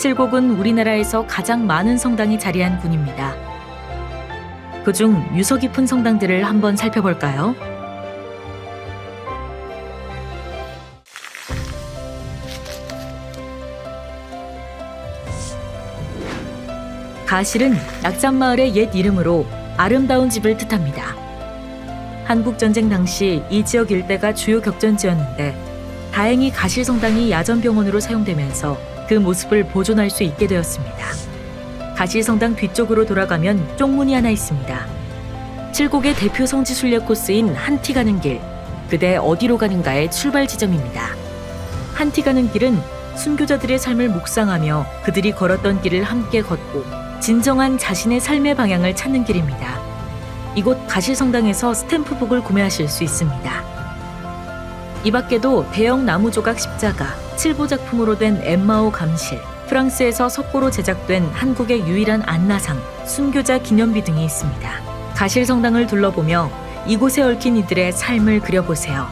칠곡은 우리나라에서 가장 많은 성당이 자리한 군입니다. 그중 유서 깊은 성당들을 한번 살펴볼까요? 가실은 낙산마을의 옛 이름으로 아름다운 집을 뜻합니다. 한국전쟁 당시 이 지역 일대가 주요 격전지였는데 다행히 가실 성당이 야전병원으로 사용되면서 그 모습을 보존할 수 있게 되었습니다. 가실성당 뒤쪽으로 돌아가면 쪽문이 하나 있습니다. 칠곡의 대표 성지 순례 코스인 한티 가는 길, 그대 어디로 가는가의 출발 지점입니다. 한티 가는 길은 순교자들의 삶을 묵상하며 그들이 걸었던 길을 함께 걷고 진정한 자신의 삶의 방향을 찾는 길입니다. 이곳 가실성당에서 스탬프북을 구매하실 수 있습니다. 이 밖에도 대형 나무 조각 십자가, 칠보 작품으로 된 엠마오 감실, 프랑스에서 석고로 제작된 한국의 유일한 안나상, 순교자 기념비 등이 있습니다. 가실 성당을 둘러보며 이곳에 얽힌 이들의 삶을 그려보세요.